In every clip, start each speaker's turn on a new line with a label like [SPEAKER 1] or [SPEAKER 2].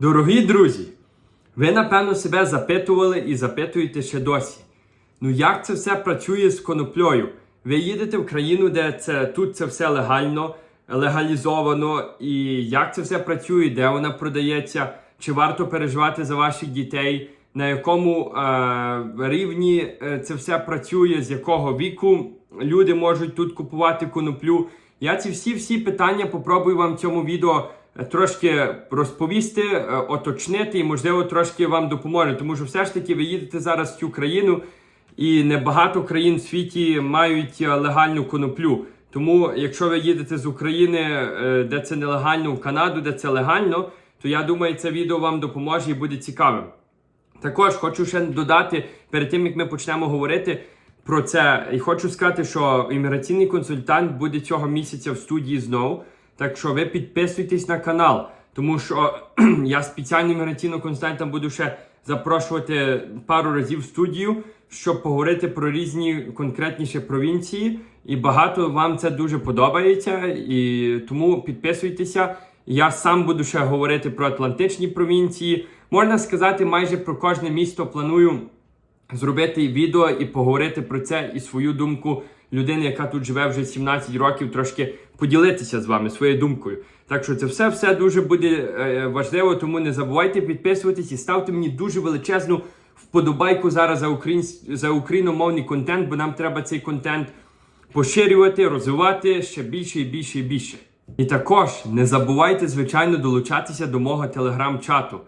[SPEAKER 1] Дорогі друзі, ви напевно себе запитували і запитуєте ще досі. Ну як це все працює з коноплею? Ви їдете в країну, де це тут це все легально, легалізовано, і як це все працює, де вона продається, чи варто переживати за ваших дітей, на якому е, рівні е, це все працює, з якого віку люди можуть тут купувати коноплю. Я ці всі всі питання попробую вам в цьому відео трошки розповісти, е, оточнити і, можливо, трошки вам допоможе. Тому що все ж таки ви їдете зараз в цю країну, і небагато країн в світі мають е, легальну коноплю. Тому, якщо ви їдете з України, е, де це нелегально, в Канаду, де це легально, то я думаю, це відео вам допоможе і буде цікавим. Також хочу ще додати перед тим, як ми почнемо говорити про це, і хочу сказати, що імміграційний консультант буде цього місяця в студії знову. Так що ви підписуйтесь на канал, тому що я спеціальним імміграційним консультантом буду ще запрошувати пару разів в студію, щоб поговорити про різні конкретніші провінції. І багато вам це дуже подобається. І тому підписуйтеся. Я сам буду ще говорити про Атлантичні провінції. Можна сказати, майже про кожне місто планую зробити відео і поговорити про це і свою думку людини, яка тут живе вже 17 років, трошки поділитися з вами своєю думкою. Так що це все все дуже буде е, важливо, тому не забувайте підписуватись і ставте мені дуже величезну вподобайку зараз за, українсь... за україномовний контент, бо нам треба цей контент поширювати, розвивати ще більше і більше і більше. І також не забувайте, звичайно, долучатися до мого телеграм-чату.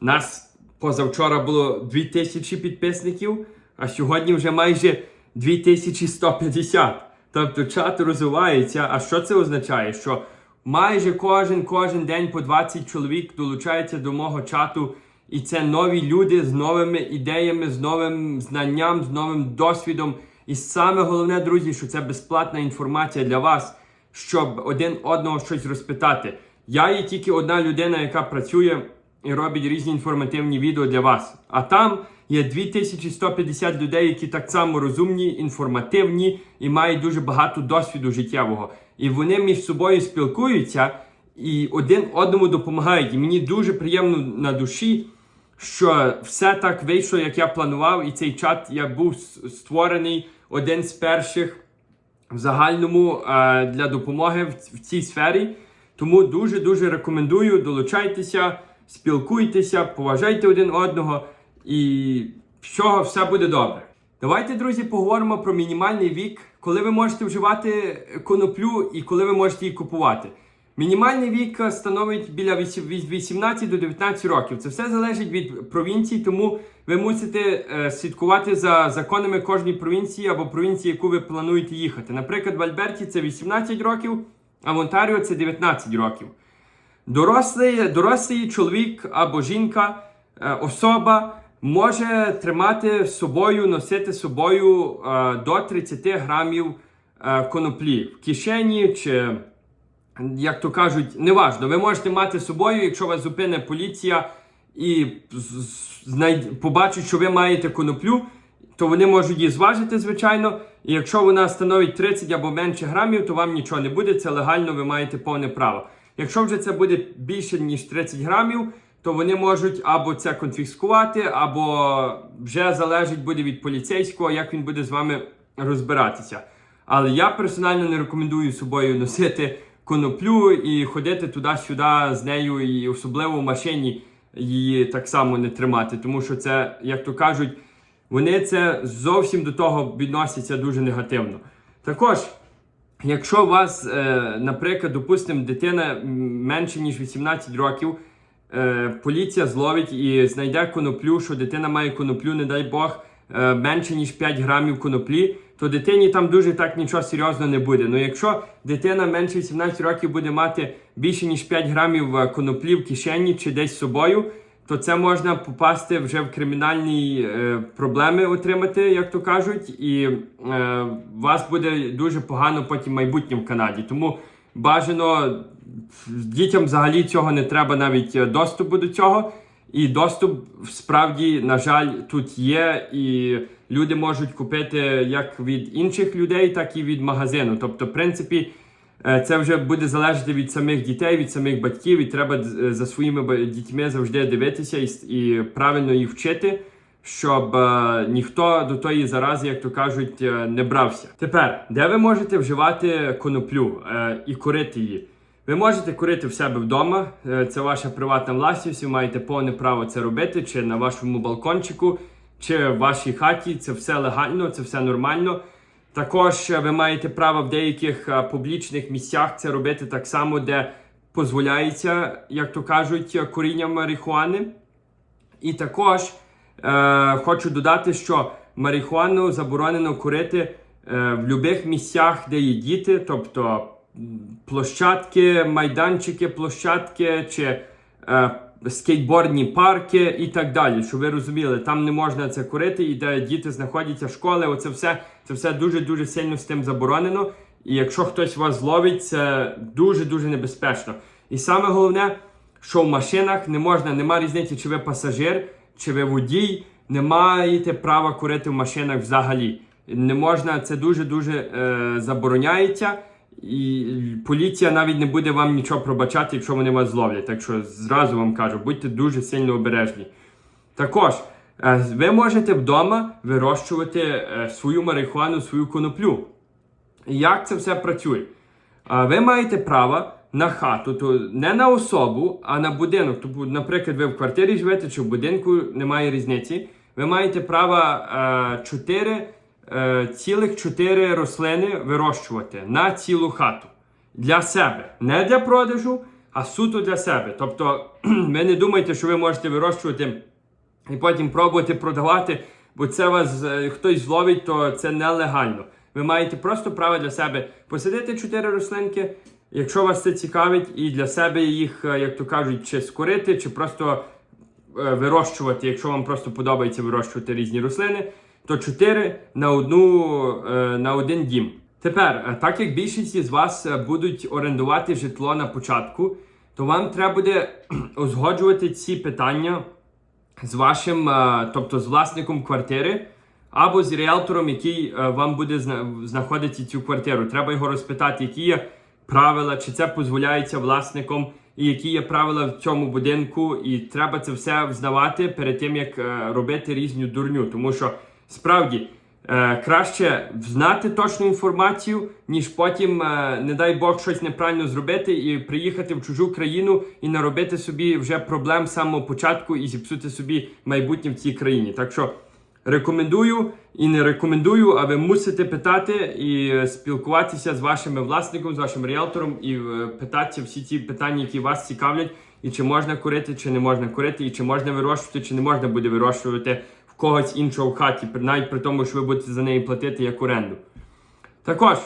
[SPEAKER 1] Нас позавчора було 2000 підписників, а сьогодні вже майже 2150. Тобто чат розвивається. А що це означає? Що майже кожен кожен день по 20 чоловік долучається до мого чату. І це нові люди з новими ідеями, з новим знанням, з новим досвідом. І саме головне, друзі, що це безплатна інформація для вас, щоб один одного щось розпитати. Я є тільки одна людина, яка працює і робить різні інформативні відео для вас. А там є 2150 людей, які так само розумні, інформативні і мають дуже багато досвіду життєвого. І вони між собою спілкуються і один одному допомагають. І мені дуже приємно на душі, що все так вийшло, як я планував, і цей чат я був створений один з перших в загальному е, для допомоги в, цій сфері. Тому дуже-дуже рекомендую, долучайтеся, спілкуйтеся, поважайте один одного і всього все буде добре. Давайте, друзі, поговоримо про мінімальний вік, коли ви можете вживати коноплю і коли ви можете її купувати. Мінімальний вік становить біля 18 до 19 років. Це все залежить від провінції, тому ви мусите е, слідкувати за законами кожної провінції або провінції, яку ви плануєте їхати. Наприклад, в Альберті це 18 років, а в Онтаріо це 19 років. Дорослий, дорослий чоловік або жінка, е, особа може тримати з собою, носити з собою е, до 30 грамів е, коноплі в кишені чи, як то кажуть, неважно. Ви можете мати з собою, якщо вас зупине поліція і побачить, що ви маєте коноплю, то вони можуть її зважити, звичайно. І якщо вона становить 30 або менше грамів, то вам нічого не буде. Це легально, ви маєте повне право. Якщо вже це буде більше ніж 30 грамів, то вони можуть або це конфіскувати, або вже залежить буде від поліцейського, як він буде з вами розбиратися. Але я персонально не рекомендую собою носити коноплю і ходити туди-сюди з нею, і особливо в машині її так само не тримати, тому що це, як то кажуть, вони це зовсім до того відносяться дуже негативно. Також, якщо у вас, е, наприклад, допустимо, дитина менше ніж 18 років, е, поліція зловить і знайде коноплю, що дитина має коноплю, не дай Бог, е, менше ніж 5 грамів коноплі, то дитині там дуже так нічого серйозно не буде. Ну якщо дитина менше 18 років буде мати більше ніж 5 грамів коноплі в кишені чи десь з собою, то це можна попасти вже в кримінальні е, проблеми отримати, як то кажуть, і е, вас буде дуже погано потім майбутнє в Канаді. Тому бажано дітям взагалі цього не треба навіть е, доступу до цього. І доступ справді, на жаль, тут є, і люди можуть купити як від інших людей, так і від магазину. Тобто, в принципі, Це вже буде залежати від самих дітей, від самих батьків, і треба е, за своїми дітьми завжди дивитися і, правильно їх вчити, щоб е, ніхто до тої зарази, як то кажуть, е, не брався. Тепер, де ви можете вживати коноплю е, і курити її? Ви можете курити в себе вдома, е, це ваша приватна власність, ви маєте повне право це робити, чи на вашому балкончику, чи в вашій хаті. Це все легально, це все нормально. Також е, ви маєте право в деяких е, публічних місцях це робити так само, де дозволяється, як то кажуть, е, куріння марихуани. І також е, хочу додати, що марихуану заборонено курити е, в будь-яких місцях, де є діти, тобто площадки, майданчики, площадки чи е, скейтбордні парки і так далі. Щоб ви розуміли, там не можна це курити, і де діти знаходяться школи, оце все, це все дуже-дуже сильно з тим заборонено. І якщо хтось вас зловить, це дуже-дуже небезпечно. І саме головне, що в машинах не можна, нема різниці, чи ви пасажир, чи ви водій, не маєте права курити в машинах взагалі. Не можна, це дуже-дуже е, забороняється. І поліція навіть не буде вам нічого пробачати, якщо вони вас зловлять. Так що зразу вам кажу, будьте дуже сильно обережні. Також е, ви можете вдома вирощувати е, свою марихуану, свою коноплю. Як це все працює? Ви маєте право на хату, то не на особу, а на будинок. Тобто, наприклад, ви в квартирі живете чи в будинку, немає різниці. Ви маєте право е, 4, е, цілих 4 рослини вирощувати на цілу хату для себе. Не для продажу, а суто для себе. Тобто, ви не думайте, що ви можете вирощувати і потім пробувати продавати, бо це вас е, хтось зловить, то це нелегально. Ви маєте просто право для себе посадити чотири рослинки, якщо вас це цікавить, і для себе їх, е, як то кажуть, чи скорити, чи просто вирощувати, якщо вам просто подобається вирощувати різні рослини, то 4 на одну е, на один дім. Тепер, е, так як більшість з вас е, будуть орендувати житло на початку, то вам треба буде узгоджувати ці питання з вашим, тобто з власником квартири, або з ріелтором, який вам буде знаходити цю квартиру. Треба його розпитати, які є правила, чи це дозволяється власником, і які є правила в цьому будинку. І треба це все взнавати перед тим, як робити різну дурню. Тому що справді. Е, краще знати точну інформацію, ніж потім, е, не дай Бог, щось неправильно зробити і приїхати в чужу країну і наробити собі вже проблем з самого початку і зіпсути собі майбутнє в цій країні. Так що рекомендую і не рекомендую, а ви мусите питати і е, спілкуватися з вашим власником, з вашим ріелтором і е, питатися всі ті питання, які вас цікавлять, і чи можна курити, чи не можна курити, і чи можна вирощувати, чи не можна буде вирощувати когось іншого в хаті, навіть при тому, що ви будете за неї платити як оренду. Також,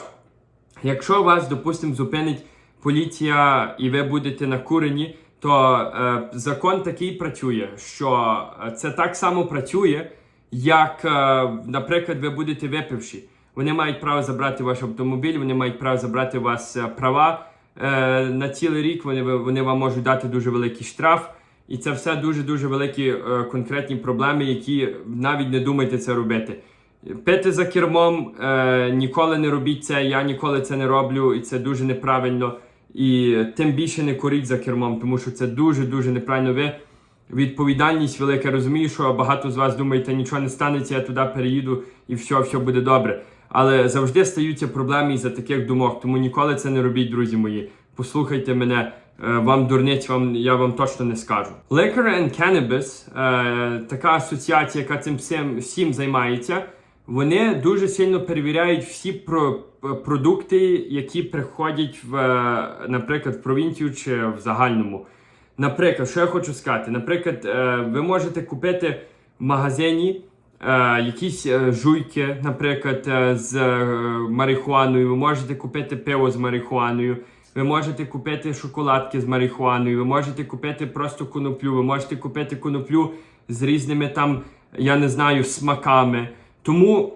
[SPEAKER 1] якщо вас, допустимо, зупинить поліція і ви будете накурені, то е, закон такий працює, що е, це так само працює, як, е, наприклад, ви будете випивши. Вони мають право забрати ваш автомобіль, вони мають право забрати у вас е, права е, на цілий рік. Вони, вони вам можуть дати дуже великий штраф. І це все дуже-дуже великі е, конкретні проблеми, які навіть не думайте це робити. Пити за кермом е, ніколи не робіть це, я ніколи це не роблю, і це дуже неправильно. І тим більше не куріть за кермом, тому що це дуже-дуже неправильно. Ви відповідальність велика. Розумію, що багато з вас думаєте, нічого не станеться, я туди переїду і все, все буде добре. Але завжди стаються проблеми із-за таких думок, тому ніколи це не робіть, друзі мої. Послухайте мене, вам дурниць, вам я вам точно не скажу. Liquor and Cannabis, е, така асоціація, яка цим всім, всім займається. Вони дуже сильно перевіряють всі про, продукти, які приходять в, е, наприклад, в провінцію чи в загальному. Наприклад, що я хочу сказати? Наприклад, е, ви можете купити в магазині е, якісь е, жуйки, наприклад, е, з е, марихуаною. Ви можете купити пиво з марихуаною. Ви можете купити шоколадки з марихуаною, ви можете купити просто коноплю, ви можете купити коноплю з різними там, я не знаю, смаками. Тому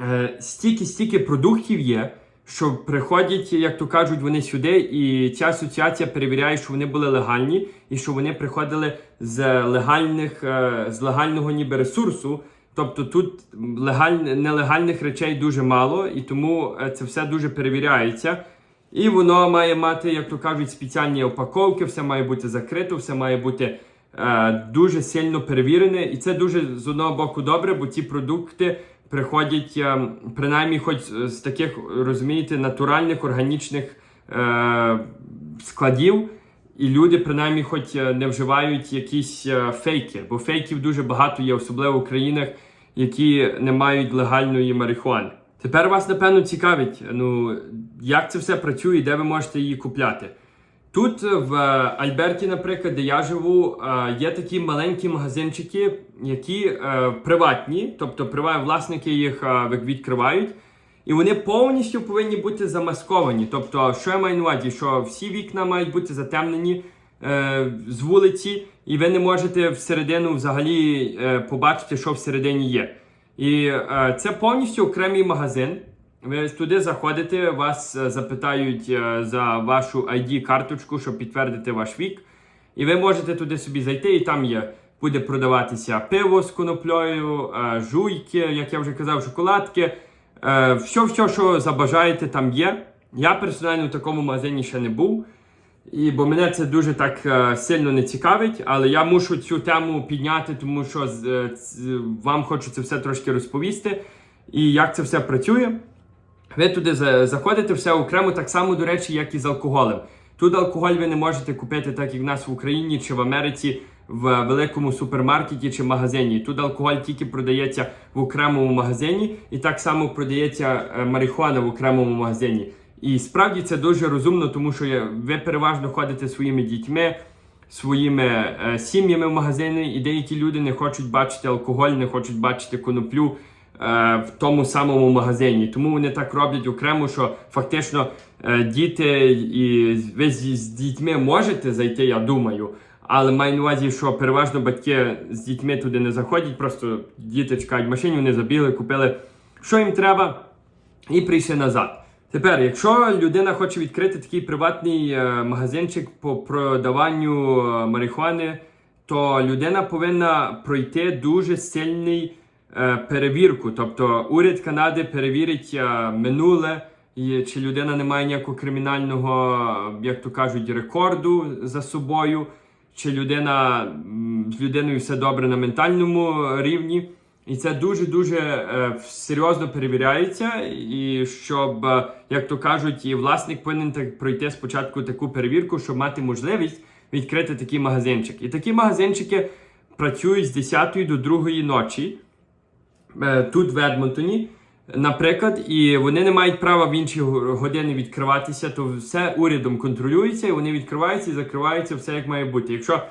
[SPEAKER 1] е, стільки-стільки продуктів є, що приходять, як то кажуть, вони сюди, і ця асоціація перевіряє, що вони були легальні, і що вони приходили з легальних, е, з легального ніби ресурсу. Тобто тут легаль... нелегальних речей дуже мало, і тому е, це все дуже перевіряється. І воно має мати, як то кажуть, спеціальні упаковки, все має бути закрито, все має бути е, дуже сильно перевірене. І це дуже з одного боку добре, бо ті продукти приходять е, принаймні хоч з таких, розумієте, натуральних, органічних е, складів. І люди принаймні хоч е, не вживають якісь е, фейки, бо фейків дуже багато є, особливо в країнах, які не мають легальної марихуани. Тепер вас напевно цікавить, ну як це все працює, де ви можете її купляти. Тут е, в Альберті, наприклад, де я живу, е, є такі маленькі магазинчики, які е, приватні, тобто власники їх відкривають. І вони повністю повинні бути замасковані. Тобто, що я маю на увазі, що всі вікна мають бути затемнені з вулиці, і ви не можете всередину взагалі побачити, що всередині є. І е, це повністю окремий магазин. Ви туди заходите, вас е, запитають е, за вашу ID-карточку, щоб підтвердити ваш вік. І ви можете туди собі зайти, і там є. Буде продаватися пиво з коноплею, е, жуйки, як я вже казав, шоколадки. Все, все, що забажаєте, там є. Я персонально в такому магазині ще не був. І, бо мене це дуже так е, сильно не цікавить, але я мушу цю тему підняти, тому що з- е, ц- вам хочу це все трошки розповісти. І як це все працює. Ви туди за- заходите все окремо, так само, до речі, як і з алкоголем. Тут алкоголь ви не можете купити, так як в нас в Україні чи в Америці в великому супермаркеті чи магазині. Тут алкоголь тільки продається в окремому магазині, і так само продається е, марихуана в окремому магазині. І справді це дуже розумно, тому що ви переважно ходите своїми дітьми, своїми е, сім'ями в магазини, і деякі люди не хочуть бачити алкоголь, не хочуть бачити коноплю е, в тому самому магазині. Тому вони так роблять окремо, що фактично е, діти і ви з, з дітьми можете зайти, я думаю. Але маю на увазі, що переважно батьки з дітьми туди не заходять, просто діти чекають в машині, вони забігли, купили, що їм треба, і прийшли назад. Тепер, якщо людина хоче відкрити такий приватний е, магазинчик по продаванню е, марихуани, то людина повинна пройти дуже сильний е, перевірку. Тобто уряд Канади перевірить минуле, чи людина не має ніякого кримінального, як то кажуть, рекорду за собою, чи людина з людиною все добре на ментальному рівні. І це дуже-дуже е, серйозно перевіряється, і щоб, е, як то кажуть, і власник повинен так пройти спочатку таку перевірку, щоб мати можливість відкрити такий магазинчик. І такі магазинчики працюють з 10 до 2 ночі е, тут в Едмонтоні, наприклад, і вони не мають права в інші години відкриватися, то все урядом контролюється, і вони відкриваються і закриваються все як має бути. Якщо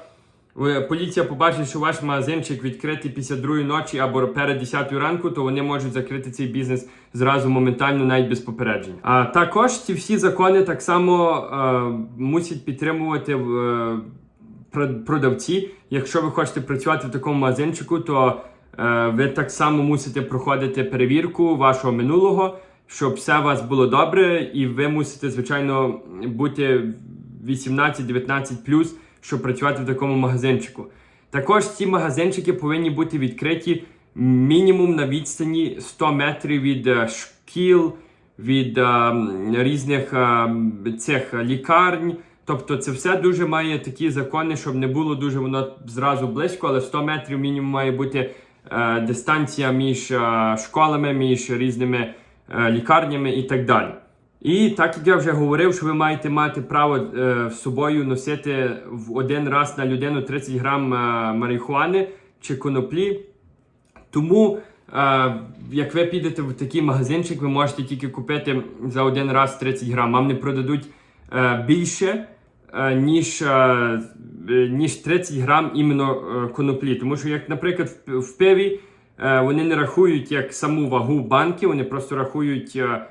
[SPEAKER 1] поліція побачить, що ваш магазинчик відкритий після другої ночі або перед 10 ранку, то вони можуть закрити цей бізнес зразу моментально, навіть без попереджень. А також ці всі закони так само е, мусять підтримувати е, про- продавці. Якщо ви хочете працювати в такому магазинчику, то е, ви так само мусите проходити перевірку вашого минулого, щоб все у вас було добре, і ви мусите, звичайно, бути 18-19 щоб працювати в такому магазинчику. Також ці магазинчики повинні бути відкриті мінімум на відстані 100 метрів від е, шкіл, від е, різних е, цих лікарень. Тобто це все дуже має такі закони, щоб не було дуже воно зразу близько, але 100 метрів мінімум має бути е, дистанція між е, школами, між різними е, лікарнями і так далі. І так як я вже говорив, що ви маєте мати право е, з собою носити в один раз на людину 30 грам е, марихуани чи коноплі. Тому, е, як ви підете в такий магазинчик, ви можете тільки купити за один раз 30 грам. Вам не продадуть е, більше, е, ніж, е, ніж 30 грам іменно е, коноплі. Тому що, як, наприклад, в, в пиві е, вони не рахують як саму вагу банки, вони просто рахують. е,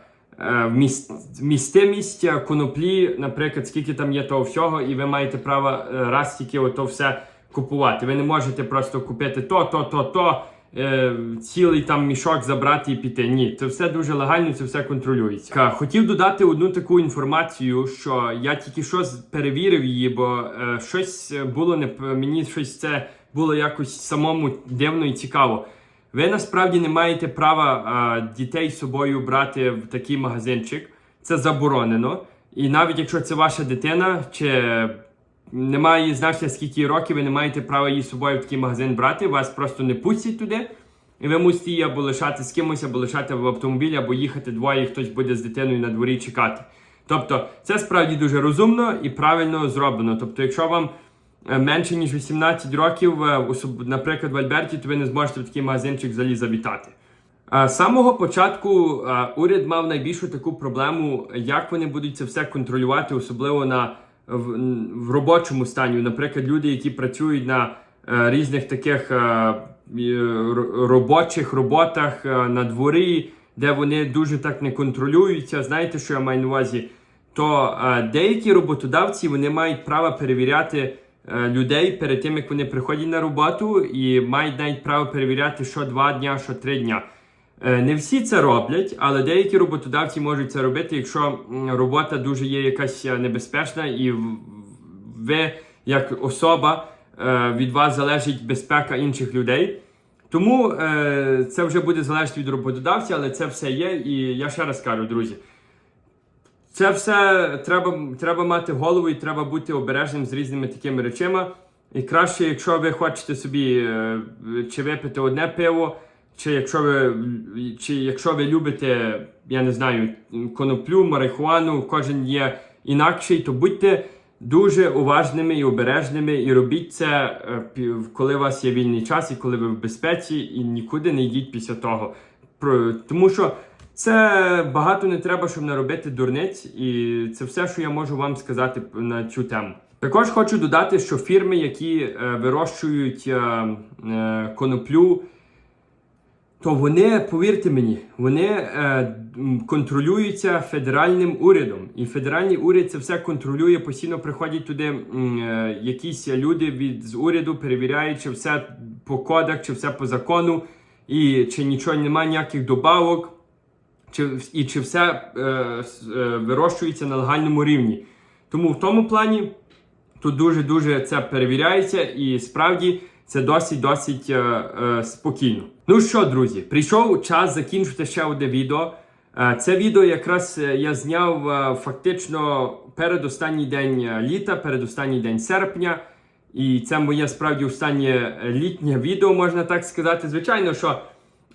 [SPEAKER 1] вмістимість е, коноплі, наприклад, скільки там є того всього, і ви маєте право е, раз тільки ото все купувати. Ви не можете просто купити то, то, то, то, е, цілий там мішок забрати і піти. Ні, це все дуже легально, це все контролюється. Хотів додати одну таку інформацію, що я тільки що перевірив її, бо щось було не мені щось це було якось самому дивно і цікаво. Ви насправді не маєте права а, дітей з собою брати в такий магазинчик. Це заборонено. І навіть якщо це ваша дитина, чи немає значення, скільки років, ви не маєте права її з собою в такий магазин брати, вас просто не пустять туди. І ви мусите її або лишати з кимось, або лишати в автомобілі, або їхати двоє, і хтось буде з дитиною на дворі чекати. Тобто, це справді дуже розумно і правильно зроблено. Тобто, якщо вам менше ніж 18 років, е, наприклад, в Альберті, то ви не зможете в такий магазинчик взагалі завітати. Е, З самого початку е, уряд мав найбільшу таку проблему, як вони будуть це все контролювати, особливо на в, в робочому стані. Наприклад, люди, які працюють на е, різних таких е, е, робочих роботах е, на дворі, де вони дуже так не контролюються. Знаєте, що я маю на увазі? То е, деякі роботодавці вони мають право перевіряти е, людей перед тим, як вони приходять на роботу, і мають навіть право перевіряти, що два дня, що три дня. Е, Не всі це роблять, але деякі роботодавці можуть це робити, якщо робота дуже є якась е, небезпечна, і ви, як особа, е, від вас залежить безпека інших людей. Тому е, це вже буде залежати від роботодавця, але це все є. І я ще раз кажу, друзі. Це все треба, треба мати голову і треба бути обережним з різними такими речами. І краще, якщо ви хочете собі е, чи випити одне пиво, чи якщо ви, чи якщо ви любите, я не знаю, коноплю, марихуану, кожен є інакший, то будьте дуже уважними і обережними, і робіть це, е, коли у вас є вільний час і коли ви в безпеці, і нікуди не йдіть після того. Тому що це багато не треба, щоб наробити дурниць, і це все, що я можу вам сказати на цю тему. Також хочу додати, що фірми, які е, вирощують е, е, коноплю, то вони, повірте мені, вони е, контролюються федеральним урядом. І федеральний уряд це все контролює, постійно приходять туди е, якісь люди від з уряду, перевіряють, чи все по кодах, чи все по закону, і чи нічого немає ніяких добавок, чи, і чи все е, е, вирощується на легальному рівні. Тому в тому плані тут дуже-дуже це перевіряється, і справді це досить досить е, е, спокійно. Ну що, друзі, прийшов час закінчити ще одне відео. Е, це відео якраз е, я зняв е, фактично перед останній день літа, перед останній день серпня. І це моє справді останнє літнє відео, можна так сказати. Звичайно, що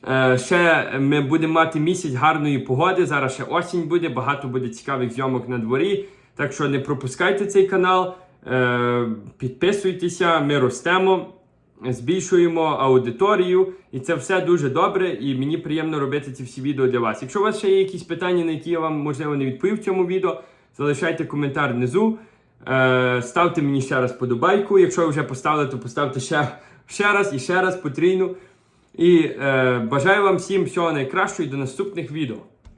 [SPEAKER 1] Е, ще ми будемо мати місяць гарної погоди. Зараз ще осінь буде, багато буде цікавих зйомок на дворі. Так що не пропускайте цей канал, е, підписуйтеся, ми ростемо, збільшуємо аудиторію, і це все дуже добре. І мені приємно робити ці всі відео для вас. Якщо у вас ще є якісь питання, на які я вам можливо не відповів в цьому відео, залишайте коментар внизу. Е, ставте мені ще раз подобайку. Якщо ви вже поставили, то поставте ще, ще раз і ще раз потрійну. І е, бажаю вам всім всього найкращого і до наступних відео.